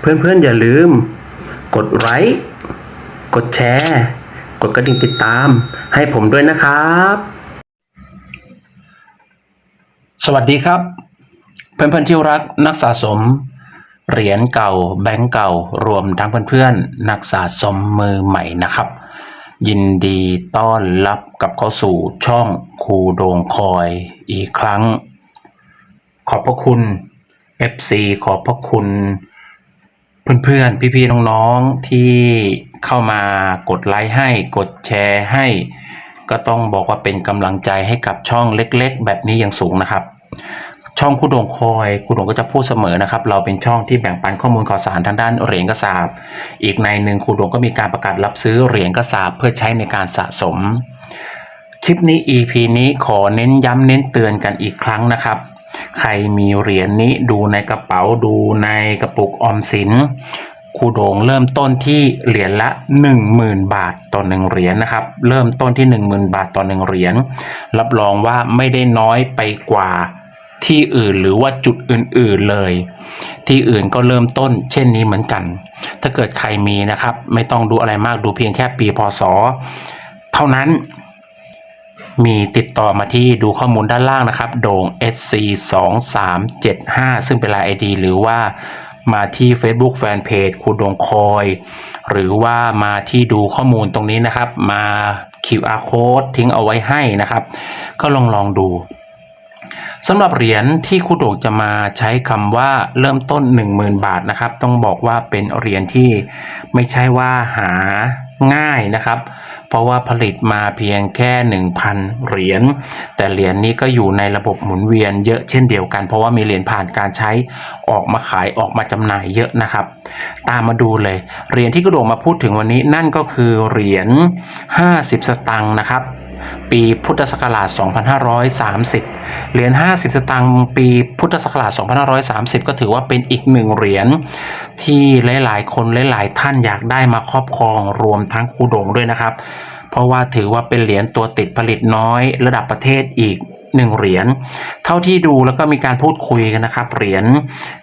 เพื่อนๆอย่าลืม กดไลค์กดแชร์ กดกระดิ่งติดตาม ให้ผมด้วยนะครับ สวัสดีครับ เพื่อนๆที่รักนักสะสม เหรียญเก่า แบงก์เก่ารวมทั้งเพื่อนๆนักสะสมมือใหม่นะครับ ยินดีต้อนรับกับเข้าสู่ช่องครูโดงคอยอีกครั้ง ขอบพระคุณ FC ขอบพระคุณ เพื่อนๆ พี่ๆ น้องๆ ที่เข้ามากดไลค์ให้ กดแชร์ให้ ก็ต้องบอกว่าเป็นกำลังใจให้กับช่องเล็ก ๆ แบบนี้อย่างสูงนะครับ ช่องคู่ดงคอยคู่ดงก็จะพูดเสมอนะครับ เราเป็นช่องที่แบ่งปันข้อมูลข่าวสารทางด้านเหรียญกระสาบ อีกในหนึ่งคู่ดงก็มีการประกาศรับซื้อเหรียญกระสาบเพื่อใช้ในการสะสม คลิปนี้ EP นี้ขอเน้นย้ำเน้นเตือนกันอีกครั้งนะครับ ใครมีเหรียญนี้ดูในกระเป๋าดูในกระปุกออมสินครูโดงเริ่มต้นที่เหรียญละ 10,000 บาทต่อหนึ่งเหรียญนะครับ เริ่มต้นที่ 10,000 บาทต่อหนึ่งเหรียญรับรองว่าไม่ได้น้อยไปกว่าที่อื่นหรือว่าจุดอื่นๆเลย ที่อื่นก็เริ่มต้นเช่นนี้เหมือนกัน ถ้าเกิดใครมีนะครับ ไม่ต้องดูอะไรมากดูเพียงแค่ปีพศ เท่านั้น มีติดต่อมาที่ดูข้อมูลด้านล่างนะครับ โด่ง SC 2 3 7 5ซึ่งเป็นไลาย ID หรือว่ามาที่ Facebook Fanpage ครูดงคอย หรือว่ามาที่ดูข้อมูลตรงนี้นะครับ มา QR code ทิ้งเอาไว้ให้นะครับ ก็ลองลองดู สำหรับเหรียญที่ครูโด่งจะมาใช้คำว่าเริ่มต้น 10,000 บาทนะครับ ต้องบอกว่าเป็นเหรียญที่ไม่ใช่ว่าหาง่ายนะครับ เพราะว่าผลิตมาเพียงแค่ 1,000 เหรียญ แต่เหรียญนี้ก็อยู่ในระบบหมุนเวียนเยอะเช่นเดียวกัน เพราะว่ามีเหรียญผ่านการใช้ออกมาขายออกมาจำหน่ายเยอะนะครับ ตามมาดูเลย เหรียญที่กระโดงมาพูดถึงวันนี้นั่นก็คือเหรียญ 50 สตังค์นะครับ ปีพุทธศักราช 2530 เหรียญ 50 สตางค์ปีพุทธศักราช 2530 ก็ถือว่าเป็นอีกหนึ่งเหรียญที่หลาย ๆ คนหลาย ๆ ท่านอยากได้มาครอบครองรวมทั้งครูโดงด้วยนะครับ เพราะว่าถือว่าเป็นเหรียญตัวติดผลิตน้อยระดับประเทศอีกหนึ่งเหรียญ เท่าที่ดูแล้วก็มีการพูดคุยกันนะครับ เหรียญ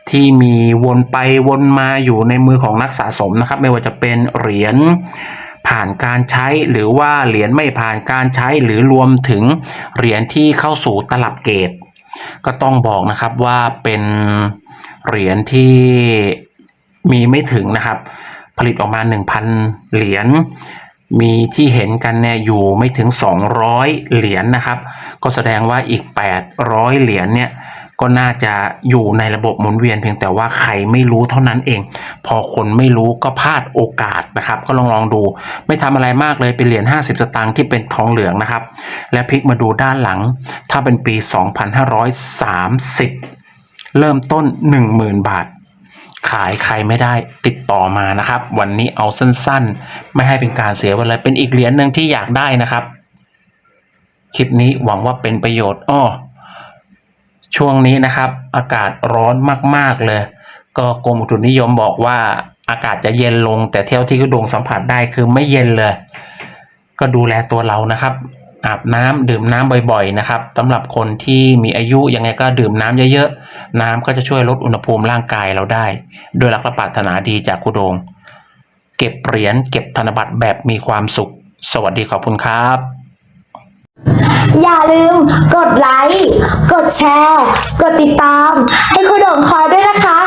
ที่มีวนไปวนมาอยู่ในมือของนักสะสมนะครับ ไม่ว่าจะเป็นเหรียญ ผ่านการใช้หรือว่าเหรียญไม่ผ่านการใช้หรือรวมถึงเหรียญที่เข้าสู่ตลับเกตก็ต้องบอกนะครับว่าเป็นเหรียญที่มีไม่ถึงนะครับ ผลิตออกมา 1,000 เหรียญมีที่เห็นกันเนี่ยอยู่ไม่ถึง 200 เหรียญนะครับ ก็แสดงว่าอีก 800 เหรียญเนี่ย ก็น่าจะอยู่ในระบบหมุนเวียนเพียงแต่ว่าใครไม่รู้เท่านั้นเอง พอคนไม่รู้ก็พลาดโอกาสนะครับ ก็ลองลองดู ไม่ทำอะไรมากเลยเป็นเหรียญ50 สตางค์ที่เป็นทองเหลืองนะครับ และพลิกมาดูด้านหลัง ถ้าเป็นปี 2530 เริ่มต้น 10,000 บาท ขายใครไม่ได้ติดต่อมานะครับ วันนี้เอาสั้นๆ ไม่ให้เป็นการเสียเวลาเป็นอีกเหรียญหนึ่งที่อยากได้นะครับ คลิปนี้หวังว่าเป็นประโยชน์อ้อ ช่วงนี้นะครับอากาศร้อนมาก ๆ เลย ก็กรมอุตุนิยมบอกว่าอากาศจะเย็นลง แต่เที่ยวที่กระดงสัมผัสได้คือไม่เย็นเลย ก็ดูแลตัวเรานะครับ อาบน้ำดื่มน้ำบ่อยๆนะครับสำหรับคนที่มีอายุยังไงก็ดื่มน้ำเยอะๆ น้ำก็จะช่วยลดอุณหภูมิร่างกายเราได้ โดยหลักและปรารถนาดีจากกุโดง เก็บเหรียญเก็บธนบัตรแบบมีความสุข สวัสดีขอบคุณครับ อย่าลืมกดไลค์ กดแชร์ กดติดตาม ให้คุณโด่งคอยด้วยนะคะ